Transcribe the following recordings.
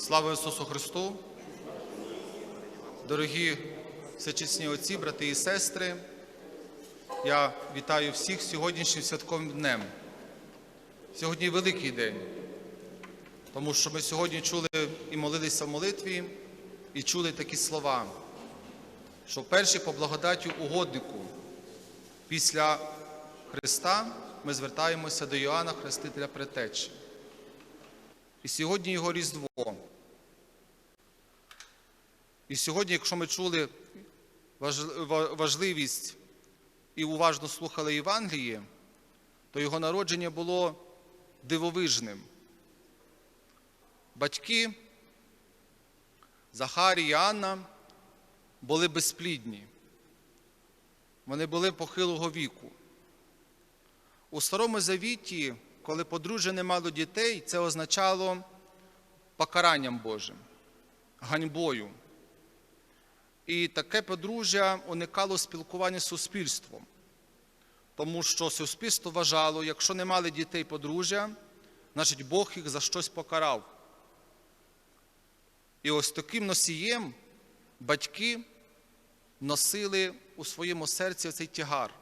Слава Ісусу Христу! Дорогі всечесні отці, брати і сестри, я вітаю всіх сьогоднішнім святковим днем. Сьогодні великий день, тому що ми сьогодні чули і молилися в молитві, і чули такі слова, що перші по благодаті угоднику після Христа ми звертаємося до Йоанна Хрестителя Предтечі. І сьогодні його Різдво. І сьогодні, якщо ми чули важливість і уважно слухали Євангеліє, то його народження було дивовижним. Батьки Захарій і Анна були безплідні. Вони були похилого віку. У Старому Завіті, коли подружжя не мало дітей, це означало покаранням Божим, ганьбою. І таке подружжя уникало спілкування з суспільством, тому що суспільство вважало, якщо не мали дітей подружжя, значить Бог їх за щось покарав. І ось таким носієм батьки носили у своєму серці цей тягар.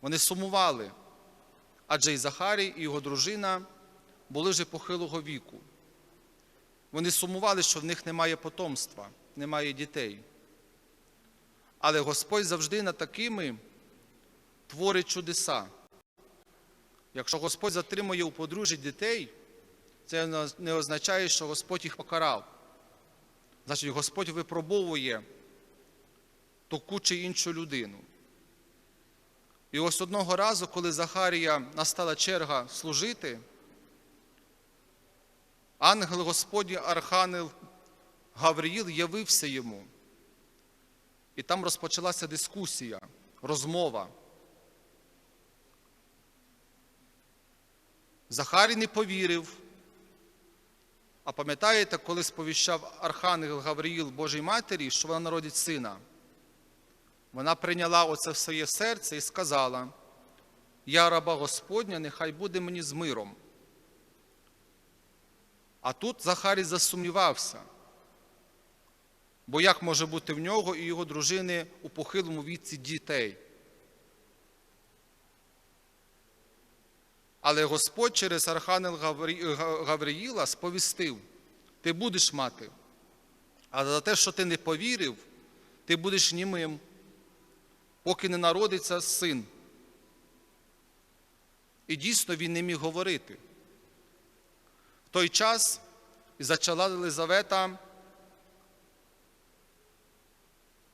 Вони сумували, адже і Захарій, і його дружина були вже похилого віку. Вони сумували, що в них немає потомства, немає дітей. Але Господь завжди над такими творить чудеса. Якщо Господь затримує у подружжі дітей, це не означає, що Господь їх покарав. Значить, Господь випробовує таку чи іншу людину. І ось одного разу, коли Захарія настала черга служити, ангел Господній Архангел Гавриїл явився йому. І там розпочалася дискусія, розмова. Захарій не повірив. А пам'ятаєте, коли сповіщав Архангел Гавриїл Божій Матері, що вона народить сина? Вона прийняла оце в своє серце і сказала: Я раба Господня, нехай буде мені з миром. А тут Захарій засумнівався. Бо як може бути в нього і його дружини у похилому віці дітей? Але Господь через Архангел Гавриїла сповістив: ти будеш мати. А за те, що ти не повірив, ти будеш німим, поки не народиться син. І дійсно він не міг говорити. В той час зачала Єлизавета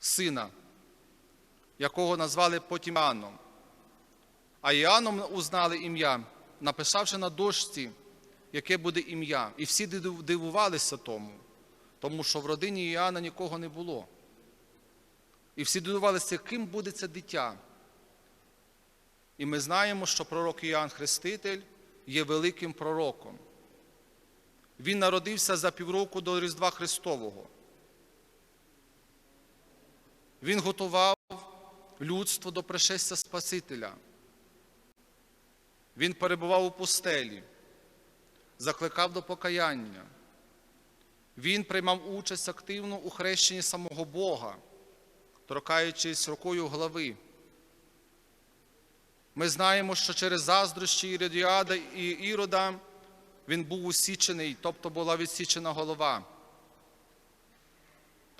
сина, якого назвали потім Іоанном. А Іоанном узнали ім'я, написавши на дошці, яке буде ім'я. І всі дивувалися тому, тому що в родині Іоанна нікого не було. І всі дивувалися, ким буде це дитя. І ми знаємо, що пророк Іоанн Хреститель є великим пророком. Він народився за півроку до Різдва Христового. Він готував людство до пришестя Спасителя. Він перебував у пустелі, закликав до покаяння. Він приймав участь активно у хрещенні самого Бога, торкаючись рукою голови. Ми знаємо, що через заздрощі Іродіада і Ірода він був усічений, тобто була відсічена голова.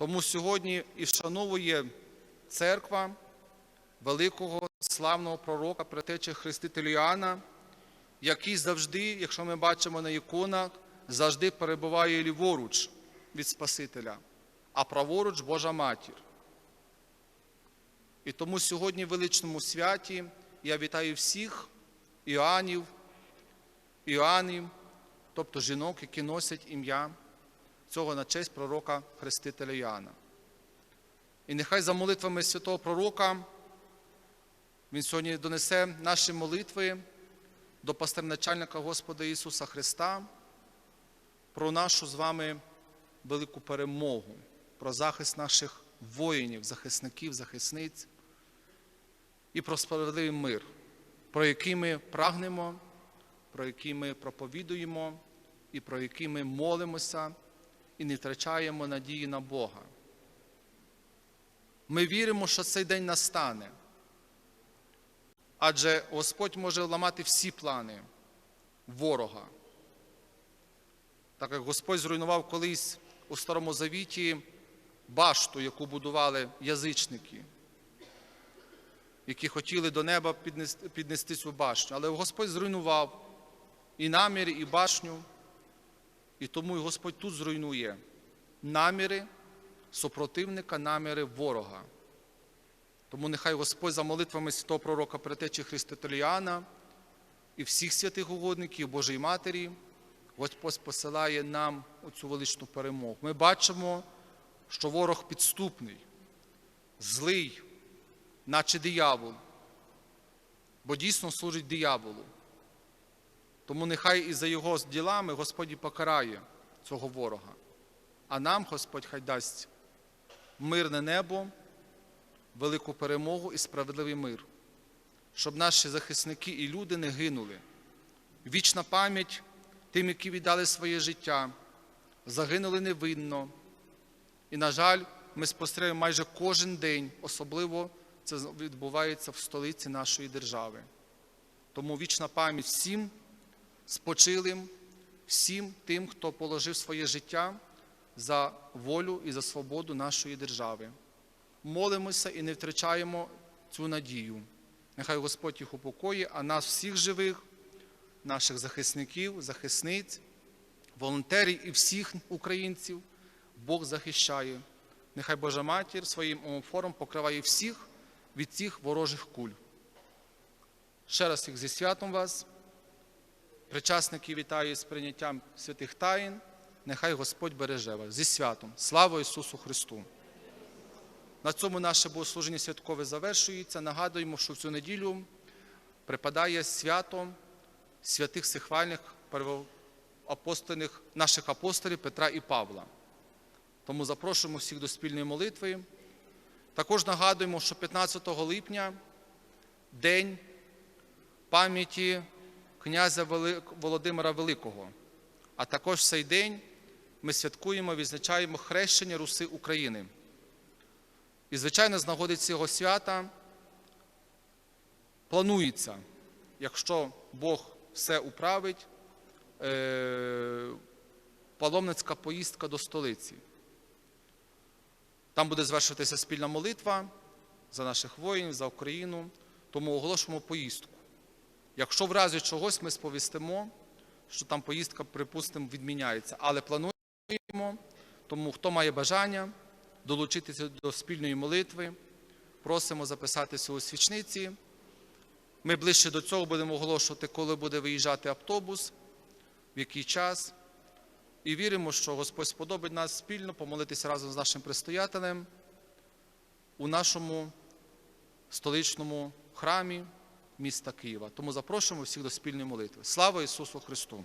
Тому сьогодні і вшановує церква великого славного пророка, предтечі Хрестителя Іоанна, який завжди, якщо ми бачимо на іконах, завжди перебуває ліворуч від Спасителя, а праворуч Божа Матір. І тому сьогодні в величному святі я вітаю всіх Іоаннів, Іоаннів, тобто жінок, які носять ім'я цього на честь пророка Хрестителя Іоанна. І нехай за молитвами святого пророка він сьогодні донесе наші молитви до пастерначальника Господа Ісуса Христа про нашу з вами велику перемогу, про захист наших воїнів, захисників, захисниць і про справедливий мир, про який ми прагнемо, про який ми проповідуємо і про який ми молимося і не втрачаємо надії на Бога. Ми віримо, що цей день настане. Адже Господь може ламати всі плани ворога. Так як Господь зруйнував колись у Старому Завіті башту, яку будували язичники, які хотіли до неба піднести, піднести цю башню. Але Господь зруйнував і наміри, і башню, і тому Господь тут зруйнує наміри супротивника, наміри ворога. Тому нехай Господь за молитвами святого пророка Претечі Христотоліана і всіх святих угодників Божої Матері, Господь посилає нам оцю величну перемогу. Ми бачимо, що ворог підступний, злий, наче диявол, бо дійсно служить дияволу. Тому нехай і за його ділами Господь і покарає цього ворога. А нам Господь хай дасть мирне небо, велику перемогу і справедливий мир, щоб наші захисники і люди не гинули. Вічна пам'ять тим, які віддали своє життя, загинули невинно. І, на жаль, ми спостерігаємо майже кожен день, особливо це відбувається в столиці нашої держави. Тому вічна пам'ять всім спочилим, всім тим, хто положив своє життя за волю і за свободу нашої держави. Молимося і не втрачаємо цю надію. Нехай Господь їх упокоїть, а нас всіх живих, наших захисників, захисниць, волонтерів і всіх українців Бог захищає. Нехай Божа Матір своїм омофором покриває всіх від цих ворожих куль. Ще раз їх зі святом вас. Причасники вітаю з прийняттям святих таїн. Нехай Господь береже вас зі святом. Слава Ісусу Христу! На цьому наше богослуження святкове завершується. Нагадуємо, що в цю неділю припадає свято святих сихвальних первоапостольних наших апостолів Петра і Павла. Тому запрошуємо всіх до спільної молитви. Також нагадуємо, що 15 липня день пам'яті князя Володимира Великого. А також в цей день ми святкуємо, відзначаємо хрещення Руси України. І, звичайно, з нагоди цього свята планується, якщо Бог все управить, паломницька поїздка до столиці. Там буде звершуватися спільна молитва за наших воїнів, за Україну, тому оголошуємо поїздку. Якщо в разі чогось ми сповістимо, що там поїздка, припустимо, відміняється, але плануємо, тому хто має бажання долучитися до спільної молитви, просимо записатися у свічниці. Ми ближче до цього будемо оголошувати, коли буде виїжджати автобус, в який час. І віримо, що Господь сподобить нас спільно помолитися разом з нашим предстоятелем у нашому столичному храмі міста Києва. Тому запрошуємо всіх до спільної молитви. Слава Ісусу Христу!